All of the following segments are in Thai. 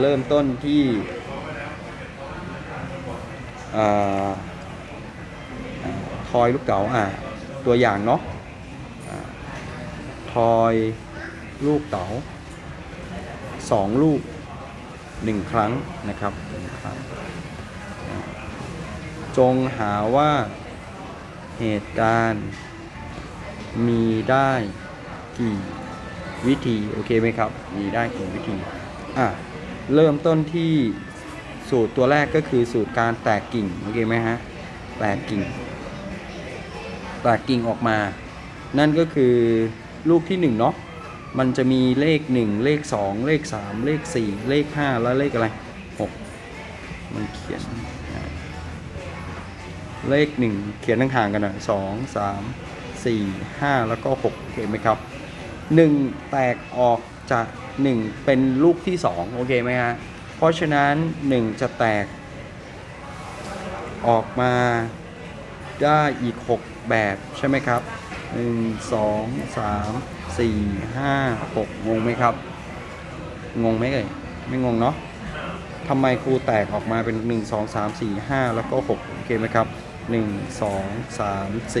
เริ่มต้นที่ทอยลูกเต๋าอะตัวอย่างเนาะอ่าทอยลูกเต๋าสองลูกหนึ่งครั้งนะครับหนึ่งครั้ง จงหาว่าเหตุการณ์มีได้กี่วิธี โอเคไหมครับ มีได้กี่วิธี อะ เริ่มต้นที่สูตรตัวแรกก็คือสูตรการแตกกิ่งโอเคไหมฮะแตกกิ่ง แตกกิ่งออกมา นั่นก็คือลูกที่1เนาะมันจะมีเลข 1 เลข 2 เลข 3 เลข 4 เลข 5 แล้วเลขอะไร 6 มันเขียน เลข 1 เขียนตั้งห่างกันหน่อย2 3 4 5แล้วก็6โอเคไหมครับ 1 แตกออกจาก 1 เป็นลูกที่ 2 โอเคไหมฮะ เพราะฉะนั้น 1 จะแตก ออกมาได้อีก 6 แบบใช่ไหมครับ 1 2 3 4 5 6 งงไหมครับ งงไหมเอ่ยไม่งงเนาะทำไมครูแตกออกมาเป็น 1 2 3 4 5 แล้วก็ 6 โอเคไหมครับ 1 2 3 4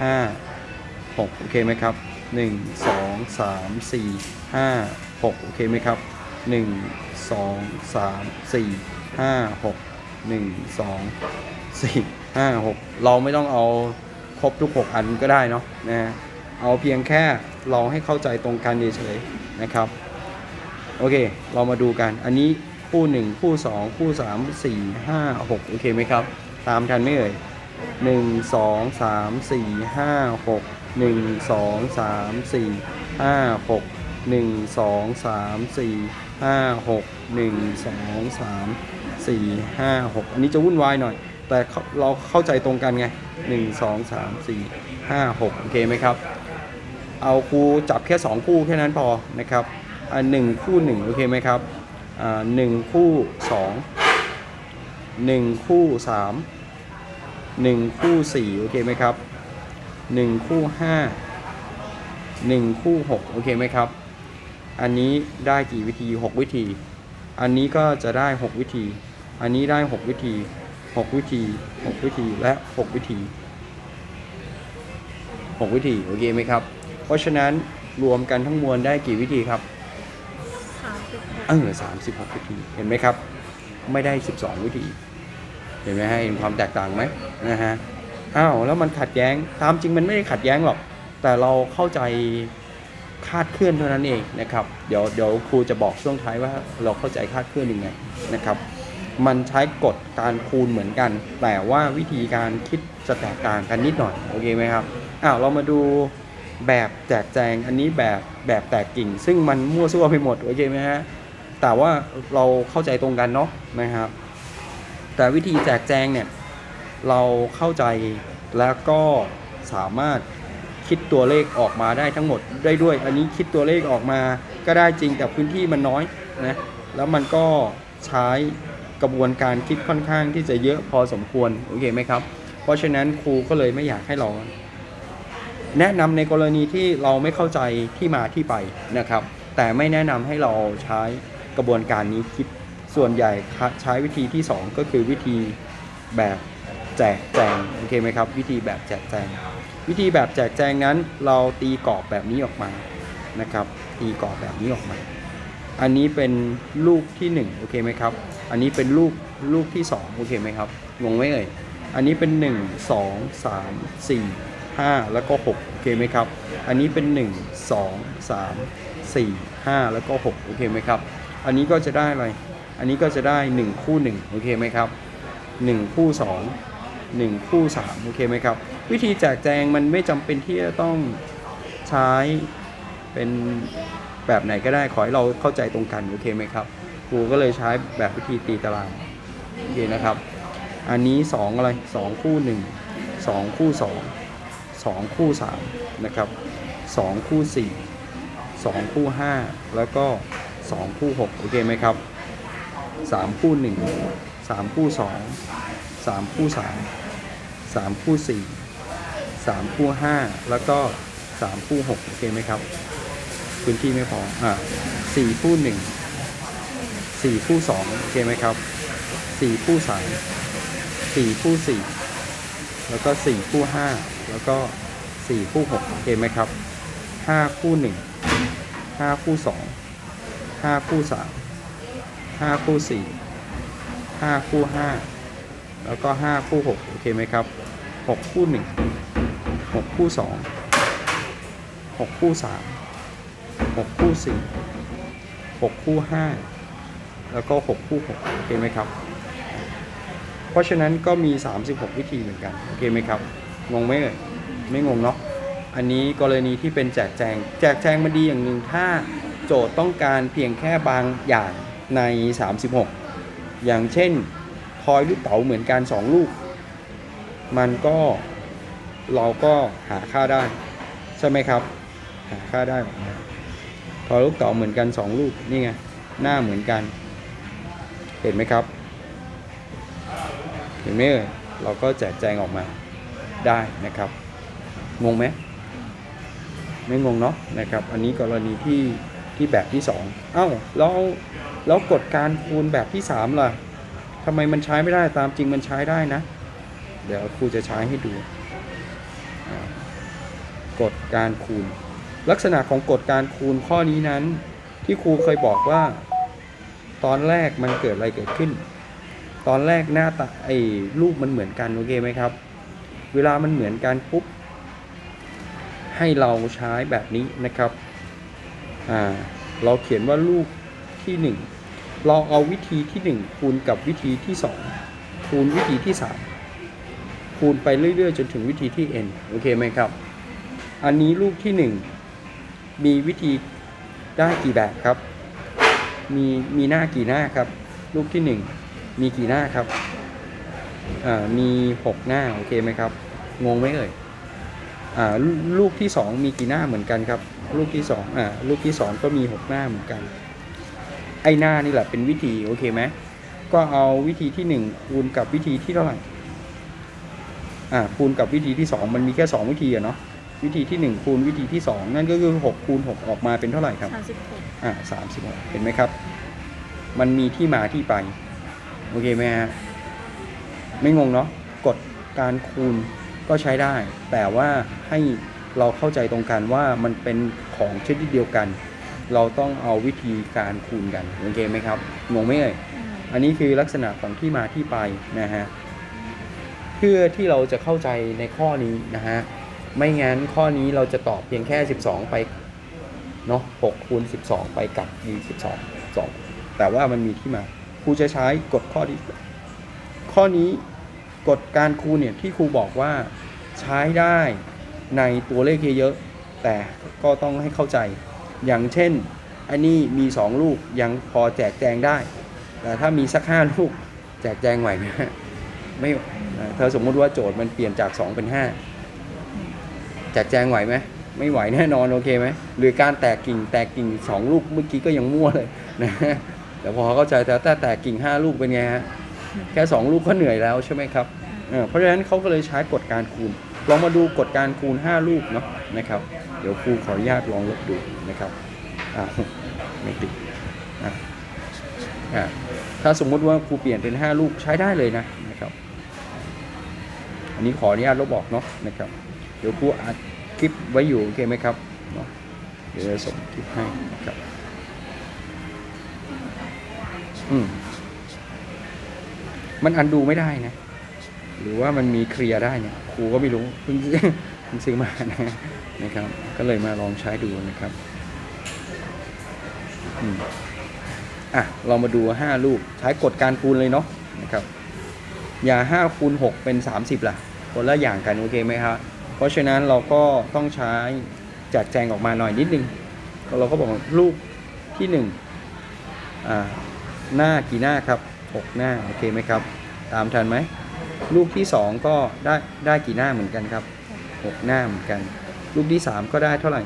5 6 โอเคไหมครับ 1 2 3 4 5 6 โอเคไหมครับ 1 2 3 4 5 6 1 2 4 5 6 เราไม่ต้องเอาครบทุก 6 อันก็ได้เนาะนะเอาเพียงแค่เราให้เข้าใจตรงกันเฉยๆนะครับ โอเค เรามาดูกัน อันนี้คู่ 1 คู่ 2 คู่ 3 4 5 6 โอเคไหมครับ ตามกันไหม่เอ่ย1 2 3 4 5 6 1 2 3 4 5 6 1 2 3 4 5 6 1 2 3 4 5 6อันนี้จะวุ่นวายหน่อย แต่เราเข้าใจตรงกันไง1 2 3 4 5 6โอเคไหมครับ เอาครูจับแค่2คู่แค่นั้นพอนะครับอ่าหนึ่งคู่1โอเคไหมครับอ่าหนึ่งคู่2 1คู่3 1คู่4โอเคไหมครับ1คู่5 1คู่6โอเคไหมครับ อันนี้ได้กี่วิธี 6 วิธี อันนี้ก็จะได้ 6 วิธี อันนี้ได้ 6 วิธี 6 วิธี 6 วิธีและ 6 วิธี 6 วิธีโอเคไหมครับ เพราะฉะนั้นรวมกันทั้งมวลได้กี่วิธีครับสามสิบหกเออสามสิบหกวิธีเห็นไหมครับ ไม่ได้12วิธี เห็นไหมฮะเห็นความแตกต่างไหมนะฮะอ้าวแล้วมันขัดแย้งตามจริงมันไม่ได้ขัดแย้งหรอก แต่เราเข้าใจ คาดเคลื่อนเท่านั้นเองนะครับเดี๋ยวเดี๋ยวครูจะบอกช่วงท้ายว่าเราเข้าใจคาดเคลื่อนยังไงนะครับ มันใช้กฎการคูณเหมือนกัน แต่ว่าวิธีการคิดจะแตกต่างกันนิดหน่อยโอเคไหมครับอ้าวเรามาดูแบบแจกแจงอันนี้แบบแบบแตกกิ่ง ซึ่งมันมั่วซั่วไปหมดโอเคไหมฮะแต่ว่าเราเข้าใจตรงกันเนาะนะครับ แต่วิธีแจกแจงเนี่ยเราเข้าใจแล้วก็สามารถ คิดตัวเลขออกมาได้ทั้งหมดได้ด้วย อันนี้คิดตัวเลขออกมาก็ได้จริงแต่พื้นที่มันน้อยนะแล้วมันก็ใช้กระบวนการคิดค่อนข้างที่จะเยอะพอสมควรโอเคไหมครับ เพราะฉะนั้นครูก็เลยไม่อยากให้เรา แนะนำในกรณีที่เราไม่เข้าใจที่มาที่ไปนะครับ แต่ไม่แนะนำให้เราใช้กระบวนการนี้คิดส่วนใหญ่ใช้วิธีที่ 2 ก็คือวิธีแบบแจกแจงโอเคไหมครับ วิธีแบบแจกแจง วิธีแบบแจกแจงนั้น เราตีกรอบแบบนี้ออกมานะครับ ตีกรอบแบบนี้ออกมา อันนี้เป็นลูกที่ 1 โอเคไหมครับ อันนี้เป็นลูกลูกที่ 2 โอเคไหมครับงงไหมเอ่ยอันนี้เป็น 1 2 3 4 5 แล้วก็ 6 โอเคไหมครับ อันนี้เป็น 1 2 3 4 5 แล้วก็ 6 โอเคไหมครับ อันนี้ก็จะได้อะไร อันนี้ก็จะได้ 1 คู่ 1 โอเคไหมครับ 1 คู่ 2 1 คู่ 3 โอเคไหมครับ วิธีแจกแจงมันไม่จำเป็นที่จะต้องใช้เป็นแบบไหนก็ได้ขอให้เราเข้าใจตรงกันโอเคไหมครับครูก็เลยใช้แบบวิธีตีตารางโอเคนะครับ อันนี้ 2 อะไร 2 คู่ 1 2 คู่ 2 2 คู่ 3 นะครับ 2 คู่ 4 2 คู่ 5 แล้วก็ 2 คู่ 6 โอเคไหมครับ 3 คู่ 1 3 คู่ 2 3 คู่ 3 3 คู่ 4 3 คู่ 5 แล้วก็ 3 คู่ 6 โอเคไหมครับ พื้นที่ไม่พออ่า4คู่1สี่คู่สองโอเคไหมครับสี่คู่สามสี่คู่สี่แล้วก็สี่คู่ห้าแล้วก็สี่คู่หกโอเคไหมครับห้าคู่หนึ่งห้าคู่สองห้าคู่สามห้าคู่สี่ห้าคู่ห้าแล้วก็ห้าคู่หกโอเคไหมครับหกคู่หนึ่ง หกคู่สองหกคู่สามหกคู่สี่หกคู่ห้าแล้วก็หกคู่หกโอเคไหมครับ เพราะฉะนั้นก็มี 36 วิธีเหมือนกันโอเคไหมครับงงไหมเอ่ยไม่งงเนาะอันนี้กรณีที่เป็นแจกแจง แจกแจงมันดีอย่างหนึ่งถ้าโจทย์ต้องการเพียงแค่บางอย่างใน 36 อย่างเช่น พอยลูกเต๋าเหมือนกัน 2 ลูก มันก็ เราก็หาค่าได้ ใช่ไหมครับ หาค่าได้พอลูกต๋าเหมือนกัน2ลูกนี่ไงหน้าเหมือนกัน เห็นไหมครับ เห็นไหมเอ่ยเราก็แจกแจงออกมาได้นะครับ งงไหมไม่งงเนาะนะครับ อันนี้กรณีที่ที่แบบที่ 2 เอ้าแล้วแล้วกฎการคูณแบบที่ 3 ล่ะทำไมมันใช้ไม่ได้ตามจริงมันใช้ได้นะ เดี๋ยวครูจะใช้ให้ดู กฎการคูณ ลักษณะของกฎการคูณข้อนี้นั้น ที่ครูเคยบอกว่า ตอนแรกมันเกิดอะไรเกิดขึ้น ตอนแรกหน้าตาไอ้รูปมันเหมือนกันโอเคไหมครับ เวลามันเหมือนกันปุ๊บให้เราใช้แบบนี้นะครับอ่าเราเขียนว่าลูกที่ 1 เราเอาวิธีที่ 1 คูณกับวิธีที่ 2 คูณวิธีที่ 3 คูณไปเรื่อยๆ จนถึงวิธีที่ n โอเคไหมครับ อันนี้ลูกที่1มีวิธีได้กี่แบบครับ มีมีหน้ากี่หน้าครับ ลูกที่1มีกี่หน้าครับอ่ามี6หน้าโอเคไหมครับ งงไหมเอ่ยอ่าลูกที่2มีกี่หน้าเหมือนกันครับ ลูกที่2อ่าลูกที่2ก็มี6หน้าเหมือนกัน ไอหน้านี่แหละเป็นวิธีโอเคไหมก็เอาวิธีที่1คูณกับวิธีที่เท่าไหร่อ่าคูณกับวิธีที่2มันมีแค่2วิธีอะเนาะ วิธีที่ 1 คูณวิธีที่ 2 นั่นก็คือ6คูณ6ออกมาเป็นเท่าไหร่ครับสามสิบหกอ่าสามสิบเห็นไหมครับ มันมีที่มาที่ไป โอเคไหมฮะไม่งงเนาะกฎการคูณก็ใช้ได้ แต่ว่าให้เราเข้าใจตรงกันว่ามันเป็นของชนิดเดียวกัน เราต้องเอาวิธีการคูณกันโอเคไหมครับงงไหมเอ่ยอืมอันนี้คือลักษณะของที่มาที่ไปนะฮะเพื่อที่เราจะเข้าใจในข้อนี้นะฮะ ไม่งั้นข้อนี้เราจะตอบเพียงแค่ 12 ไปเนาะ6คูณ12 ไปกับมี12 2 แต่ว่ามันมีที่มาครูจะใช้กฎข้อที่ข้อนี้กฎการคูณเนี่ยที่ครูบอกว่าใช้ได้ในตัวเลขเยอะๆแต่ก็ต้องให้เข้าใจ อย่างเช่น อันนี้มี 2 ลูกยังพอแจกแจงได้ แต่ถ้ามีสัก 5 ลูก แจกแจงไหวไหมฮะไม่อ่าเธอสมมุติว่าโจทย์มันเปลี่ยนจาก 2 เป็น 5 แจกแจงไหวไหมไม่ไหวแน่นอนโอเคไหมหรือการแตกกิ่งแตกกิ่ง 2 ลูกเมื่อกี้ก็ยังมั่วเลยนะแต่พอเข้าใจแต่ถ้าแตกกิ่ง 5 ลูกเป็นไงฮะแค่ 2 ลูกก็เหนื่อยแล้วใช่ไหมครับเพราะฉะนั้นเขาก็เลยใช้กฎการคูณ ลองมาดูกฎการคูณ 5 ลูกเนาะนะครับ เดี๋ยวครูขออนุญาตลองลบดูนะครับอ่าไม่ติดอะอะถ้าสมมุติว่าครูเปลี่ยนเป็น 5 ลูกใช้ได้เลยนะนะครับ อันนี้ขออนุญาตลบออกเนาะนะครับ ดี๋ยวครูอัดคลิปไว้อยู่โอเคไหมครับเนาะเดี๋ยวจะส่งคลิปให้นะครับอืมมันอันดูไม่ได้นะ หรือว่ามันมีเคลียร์ได้เนี่ยครูก็ไม่รู้เพิ่งเพิ่งซื้อมานะนะครับ ก็เลยมาลองใช้ดูนะครับอืมอะ เรามาดูห้าลูกใช้กฎการคูณเลยเนาะนะครับ อย่าห้าคูณหกเป็นสามสิบล่ะ คนละอย่างกันโอเคไหมครับ เพราะฉะนั้นเราก็ต้องใช้จัดแจงออกมาหน่อยนิดนึงเราก็บอกว่าลูกที่หนึ่งอ่าหน้ากี่หน้าครับหกหน้าโอเคไหมครับ ตามทันไหมลูกที่สองก็ได้ได้กี่หน้าเหมือนกันครับหกหน้าเหมือนกันลูกที่สามก็ได้เท่าไหร่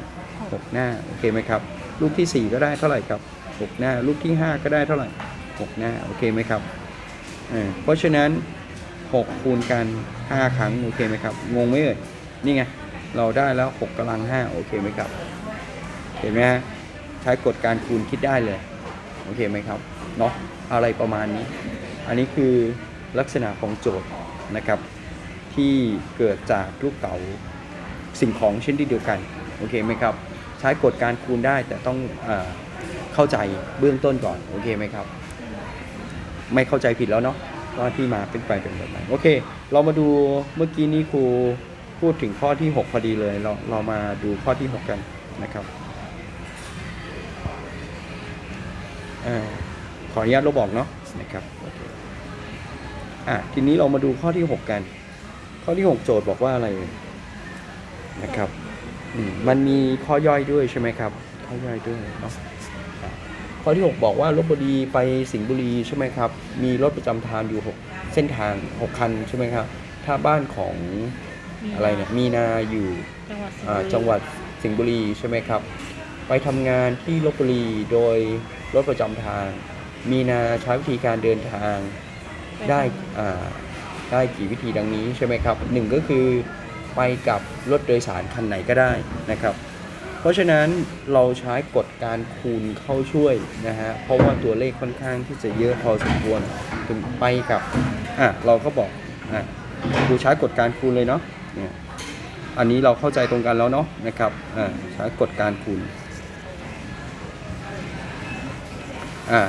หกหน้าโอเคไหมครับลูกที่สี่ก็ได้เท่าไหร่ครับหกหน้าลูกที่ห้าก็ได้เท่าไหร่หกหน้าโอเคไหมครับเออเพราะฉะนั้นหกคูณกันห้าครั้งโอเคไหมครับ งงไหมเอ่ย นี่ไง เราได้แล้วหกกำลังห้าโอเคไหมครับ เห็นไหมฮะ ใช้กฎการคูณคิดได้เลย โอเคไหมครับ เนาะอะไรประมาณนี้ อันนี้คือลักษณะของโจทย์นะครับ ที่เกิดจากลูกเต๋าสิ่งของเช่นเดียวกัน โอเคไหมครับ ใช้กฎการคูณได้แต่ต้องเอเข้าใจเบื้องต้นก่อน โอเคไหมครับ ไม่เข้าใจผิดแล้วเนาะว่าที่มาเป็นไปเป็นแบบไหนโอเค เรามาดูเมื่อกี้นี้ครู พูดถึงข้อที่ 6 พอดีเลย เราเรามาดูข้อที่ 6 กันนะครับอขออนุญาตลบออกเนาะนะครับอะทีนี้เรามาดูข้อที่ 6 กัน ข้อที่ 6 โจทย์บอกว่าอะไรนะครับมันมีข้อย่อยด้วยใช่ไหมครับ ข้อย่อยด้วยเนาะข้อที่ 6 บอกว่าลบบุรีไปสิงห์บุรีใช่ไหมครับ มีรถประจำทางอยู่ 6 เส้นทาง 6 คันใช่ไหมครับ ถ้าบ้านของ อะไรเนี่ยมีนาอยู่จังหวัดสิงห์อ่าบุรีจังหวัดสิงห์บุรีใช่ไหมครับ ไปทำงานที่ลบบุรีโดยรถประจำทาง มีนาใช้วิธีการเดินทางปได้ทำอ่าได้กี่วิธีดังนี้ใช่ไหมครับหนึ่งก็คือไปกับรถโดยสารคันไหนก็ได้นะครับ เพราะฉะนั้นเราใช้กฎการคูณเข้าช่วยนะฮะเพราะว่าตัวเลขค่อนข้างที่จะเยอะพอสมควรถึงไปกับอะเราก็บอกอะดูใช้กฎการคูณเลยเนาะ เนี่ยอันนี้เราเข้าใจตรงกันแล้วเนาะนะครับอ่าใช้กฎการคูณอ่า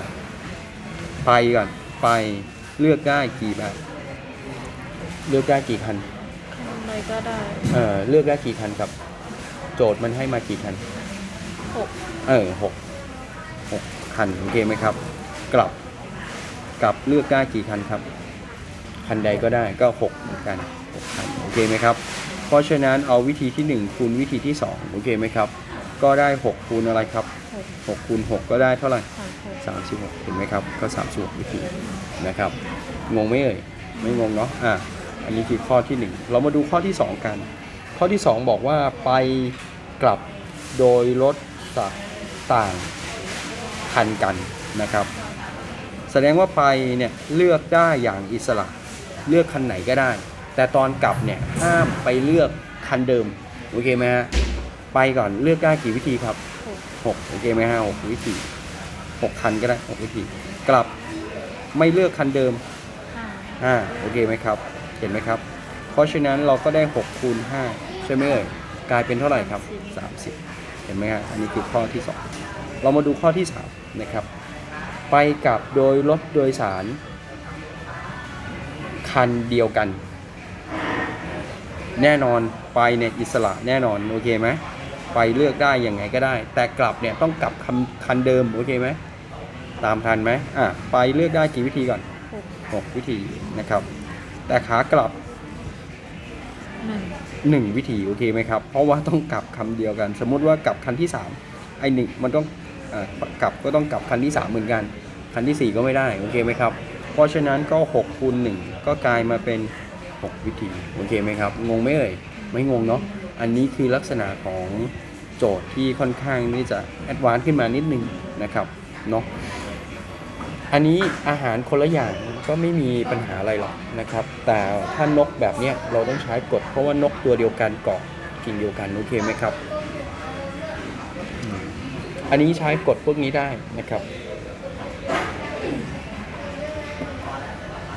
ไปก่อนไปเลือกได้กี่แบบ เลือกได้กี่คันทำอะไรก็ได้เออเลือกได้กี่คันครับ โจทย์มันให้มากี่คันหกเออหกหกคันโอเคไหมครับ กลับกลับเลือกได้กี่คันครับ คันใดก็ได้ก็หกเหมือนกัน หกคันโอเคไหมครับ เพราะฉะนั้นเอาวิธีที่หนึ่งคูณวิธีที่สองโอเคไหมครับ ก็ได้หกคูณอะไรครับหกหกคูณหกก็ได้เท่าไหร่สามหกสามสิบหกเห็นไหมครับ ก็สามสิบหกวิธีนะครับ งงไหมเอ่ย ไม่งงเนาะ อะ อันนี้คือข้อที่หนึ่งเรามาดูข้อที่สองกัน ข้อที่สองบอกว่าไปกลับโดยรถต่างคันกันนะครับ แสดงว่าไปเนี่ยเลือกได้อย่างอิสระเลือกคันไหนก็ได้ แต่ตอนกลับเนี่ยห้ามไปเลือกคันเดิมโอเคไหมฮะไปก่อนเลือกได้กี่วิธีครับหกหกโอเคไหมฮะหกวิธีหกคันก็ได้หกวิธี กลับไม่เลือกคันเดิมห้าห้าโอเคไหมครับ เห็นไหมครับ เพราะฉะนั้นเราก็ได้6คูณ5ใช่ไหมเอ่ยกลายเป็นเท่าไหร่ครับ30เห็นไหมฮะอันนี้คือข้อที่2เรามาดูข้อที่3นะครับ ไปกับโดยรถโดยสารคันเดียวกัน แน่นอนไปเนี่ยอิสระแน่นอนโอเคไหมไปเลือกได้ยังไงก็ได้ แต่กลับเนี่ยต้องกลับคันคันเดิมโอเคไหมตามทันไหมอะไปเลือกได้กี่วิธีก่อนหก6วิธีนะครับ แต่ขากลับหนึ่ง1วิธีโอเคไหมครับเพราะว่าต้องกลับคำเดียวกัน สมมุติว่ากลับคันที่3ไอ้หนึ่งมันต้องเออกลับก็ต้องกลับคันที่ 3 เหมือนกัน คันที่ 4 ก็ไม่ได้โอเคไหมครับ เพราะฉะนั้นก็6คูณ1ก็กลายมาเป็น 6 วิธี โอเคไหมครับ งงไหมเอ่ย ไม่งงเนาะ อันนี้คือลักษณะของโจทย์ที่ค่อนข้างที่จะแอดวานซ์ขึ้นมานิดนึงนะครับ เนาะ อันนี้อาหารคนละอย่างก็ไม่มีปัญหาอะไรหรอกนะครับ แต่ถ้านกแบบเนี้ยเราต้องใช้กฎเพราะว่านกตัวเดียวกันเกาะกิ่งเดียวกัน โอเคไหมครับ อันนี้ใช้กฎพวกนี้ได้นะครับ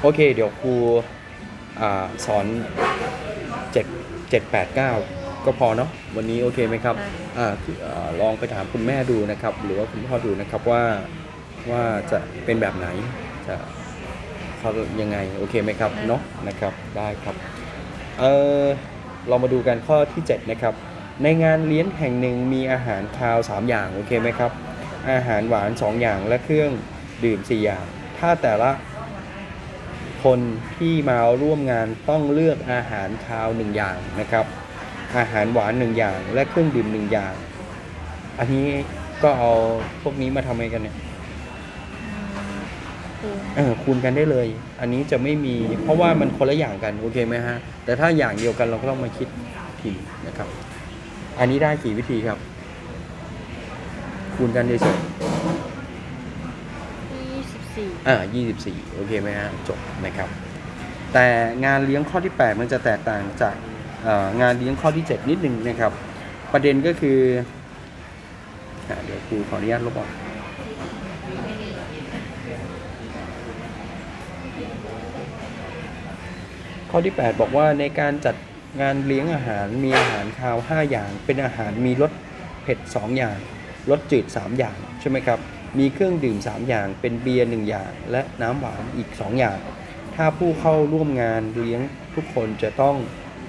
โอเค เดี๋ยวครู อาสอน7 7 8 9ก็พอเนาะวันนี้โอเคไหมครับได้อ่าคืออ่าลองไปถามคุณแม่ดูนะครับ หรือว่าคุณพ่อดูนะครับว่าว่าจะเป็นแบบไหนจะเขายังไงโอเคไหมครับเนาะนะครับได้ครับเออเรามาดูกันข้อที่7นะครับในงานเลี้ยงแห่งหนึ่งมีอาหารคาว 3 อย่างโอเคไหมครับอาหารหวาน 2 อย่างและเครื่องดื่ม 4 อย่าง ถ้าแต่ละ คนที่มาร่วมงานต้องเลือกอาหารคาว1อย่างนะครับ อาหารหวาน1อย่าง และเครื่องดื่ม1อย่าง อันนี้ก็เอาพวกนี้มาทำอะไรกันเนี่ยคูณเออคูณกันได้เลย อันนี้จะไม่มีเพราะว่ามันคนละอย่างกันโอเคไหมฮะ แต่ถ้าอย่างเดียวกันเราก็ต้องมาคิดทีนะครับ อันนี้ได้กี่วิธีครับ คูณกันเฉยยี่สิบสี่ๆ อ่า24 โอเคไหมฮะ จบนะครับ แต่งานเลี้ยงข้อที่ 8 มันจะแตกต่างจากงานเลี้ยงข้อที่ 7 นิดนึงนะครับ ประเด็นก็คืออเดี๋ยวครูขออนุญาตลบออกข้อที่ 8 บอกว่าในการจัดงานเลี้ยงอาหารมีอาหารคาว 5 อย่าง เป็นอาหารมีรสเผ็ด 2 อย่างรสจืด 3 อย่าง ใช่ไหมครับ มีเครื่องดื่ม 3 อย่าง เป็นเบียร์1อย่าง และน้ำหวานอีก 2 อย่าง ถ้าผู้เข้าร่วมงานเลี้ยงทุกคนจะต้อง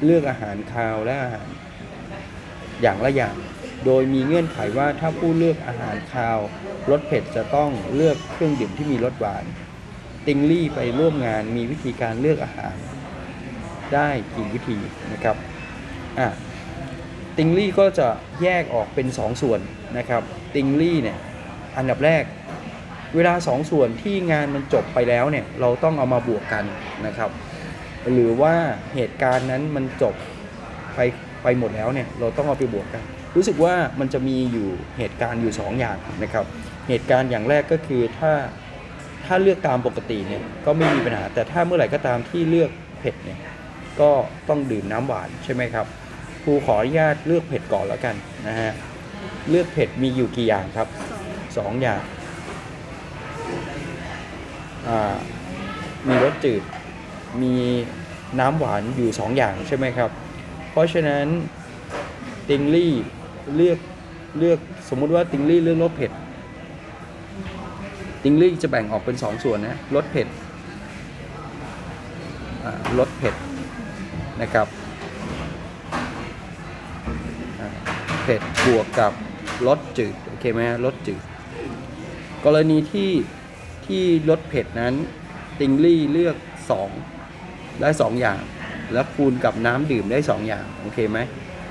เลือกอาหารคาวและอาหาร อย่างละอย่าง โดยมีเงื่อนไขว่าถ้าผู้เลือกอาหารคาวรสเผ็ดจะต้องเลือกเครื่องดื่มที่มีรสหวาน ติงลี่ไปร่วมงานมีวิธีการเลือกอาหาร ได้กี่วิธีนะครับอะติงลี่ก็จะแยกออกเป็น 2ส่วนนะครับ ติงลี่เนี่ย อันดับแรก เวลา2ส่วนที่งานมันจบไปแล้วเนี่ยเราต้องเอามาบวกกันนะครับ หรือว่าเหตุการณ์นั้นมันจบไปไปหมดแล้วเนี่ยเราต้องเอาไปบวกกัน รู้สึกว่ามันจะมีอยู่เหตุการณ์อยู่ 2อย่างนะครับ เหตุการณ์อย่างแรกก็คือถ้าถ้าเลือกตามปกติเนี่ยก็ไม่มีปัญหา แต่ถ้าเมื่อไหร่ก็ตามที่เลือกเผ็ดเนี่ยก็ต้องดื่มน้ำหวานใช่ไหมครับครูขออนุญาตเลือกเผ็ดก่อนแล้วกันนะฮะเลือกเผ็ดมีอยู่กี่อย่างครับ สองอย่างมีรสจืด มีน้ำหวานอยู่สองอย่างใช่ไหมครับ เพราะฉะนั้นติงลี่เลือกเลือกสมมุติว่าติงลี่เลือกรสเผ็ดติงลี่จะแบ่งออกเป็นสองส่วนนะรสเผ็ดรสเผ็ดนะครับเผ็ดบวกกับรสจืด โอเคไหมรสจืด กรณีที่ที่รสเผ็ดนั้นติงลี่เลือก 2 ได้ 2 อย่าง แล้วคูณกับน้ำดื่มได้ 2 อย่าง โอเคไหม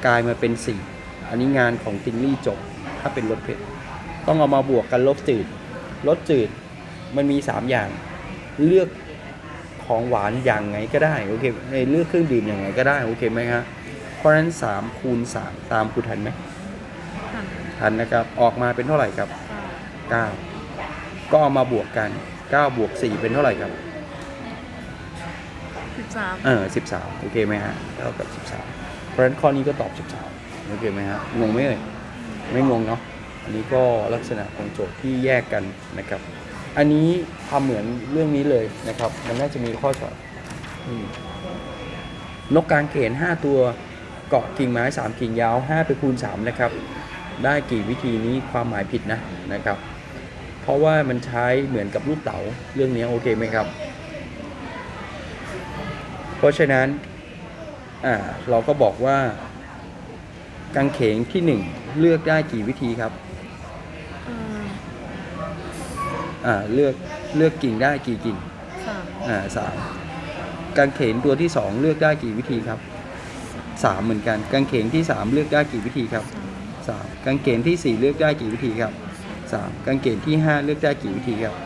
กลายมาเป็น 4 อันนี้งานของติงลี่จบ ถ้าเป็นรสเผ็ด ต้องเอามาบวกกันลบจืดรสจืดมันมี 3 อย่าง เลือกของหวานอย่างไงก็ได้โอเคเอ้ยเลือกเครื่องดื่มอย่างไงก็ได้โอเคไหมฮะเพราะฉะนั้น3คูณ3 ตามครูทันไหมหันทันนะครับออกมาเป็นเท่าไหร่ครับเก้า9 ก็เอามาบวกกัน9บวก4เป็นเท่าไหร่ครับ สิบสามเออ13 โอเคไหมฮะเท่ากับ 13 เพราะฉะนั้นข้อนี้ก็ตอบ 13 โอเคไหมฮะ งงไหมเอ่ย ไม่งงเนาะ อันนี้ก็ลักษณะของโจทย์ที่แยกกันนะครับ อันนี้ทำเหมือนเรื่องนี้เลยนะครับ มันน่าจะมีข้อสอบอืมนกกางเขน 5 ตัวเกาะกิ่งไม้ 3 กิ่งยาว 5 ไปคูณ 3 นะครับ ได้กี่วิธีนี้ความหมายผิดนะนะครับ เพราะว่ามันใช้เหมือนกับลูกเต๋าเรื่องนี้โอเคไหมครับ เพราะฉะนั้นอ่าเราก็บอกว่ากางเขนที่ 1 เลือกได้กี่วิธีครับอ่าอ่าเลือกเลือกกิ่งได้กี่กิ่งสามอ่าสามกางเขนตัวที่ 2 เลือกได้กี่วิธีครับสามเหมือนกัน กางเขนที่ 3 เลือกได้กี่วิธีครับสามสามกางเขนที่ 4 เลือกได้กี่วิธีครับ สามกางเขนที่ 5 เลือกได้กี่วิธีครับ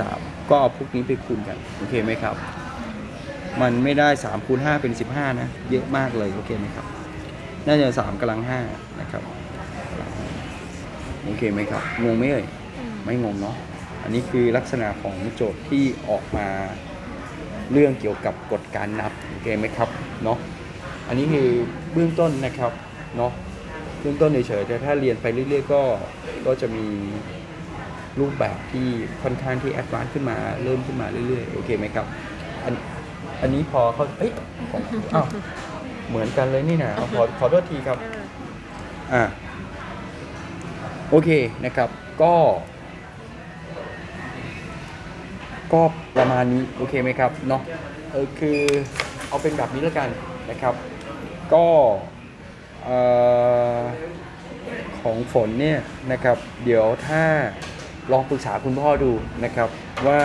สามก็เอาพวกนี้ไปคูณกัน โอเคไหมครับ มันไม่ได้3คูณ5เป็น 15 นะ เยอะมากเลย โอเคไหมครับ น่าจะ3กำลัง5นะครับโอเคไหมครับ งงไหมเอ่ยอืมไม่งงเนาะ อันนี้คือลักษณะของโจทย์ที่ออกมาเรื่องเกี่ยวกับกฎการนับ โอเคไหมครับ เนาะ อันนี้คือเบื้องต้นนะครับ เนาะ เบื้องต้นเฉยๆแต่ถ้าเรียนไปเรื่อยๆก็ก็จะมีรูปแบบที่ค่อนข้างที่แอดวานซ์ขึ้นมาเริ่มขึ้นมาเรื่อยๆ โอเคไหมครับ อันอันนี้พอเขาเอ้ยของอ้าวเหมือนกันเลยนี่นะเอาขอขอโทษทีครับอ่าโอเคนะครับก็ก็ประมาณนี้โอเคไหมครับเนาะเออคือเอาเป็นแบบนี้แล้วกันนะครับ ก็ ของฝนเนี่ยนะครับ เดี๋ยวถ้าลองปรึกษาคุณพ่อดูนะครับว่า